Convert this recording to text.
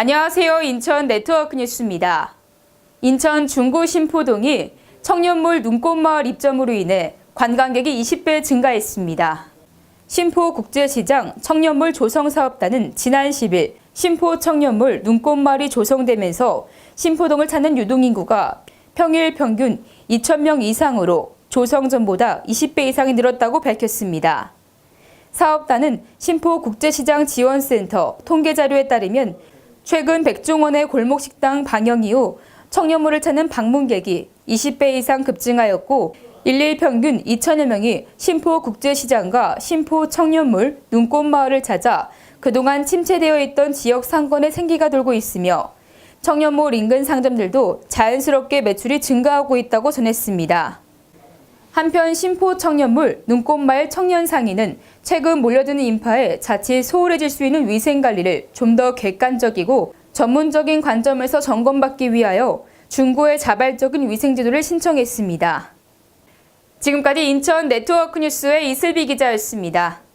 안녕하세요. 인천 네트워크 뉴스입니다. 인천 중구 신포동이 청년몰 눈꽃마을 입점으로 인해 관광객이 20배 증가했습니다. 신포국제시장 청년몰 조성사업단은 지난 10일 신포 청년몰 눈꽃마을이 조성되면서 신포동을 찾는 유동인구가 평일 평균 2,000명 이상으로 조성 전보다 20배 이상이 늘었다고 밝혔습니다. 사업단은 신포국제시장 지원센터 통계 자료에 따르면 최근 백종원의 골목식당 방영 이후 청년몰을 찾는 방문객이 20배 이상 급증하였고 일일 평균 2천여 명이 신포국제시장과 신포 청년몰 눈꽃마을을 찾아 그동안 침체되어 있던 지역 상권에 생기가 돌고 있으며 청년몰 인근 상점들도 자연스럽게 매출이 증가하고 있다고 전했습니다. 한편 신포 청년물 눈꽃마을 청년상인은 최근 몰려드는 인파에 자칫 소홀해질 수 있는 위생 관리를 좀 더 객관적이고 전문적인 관점에서 점검받기 위하여 중고의 자발적인 위생 제도를 신청했습니다. 지금까지 인천 네트워크 뉴스의 이슬비 기자였습니다.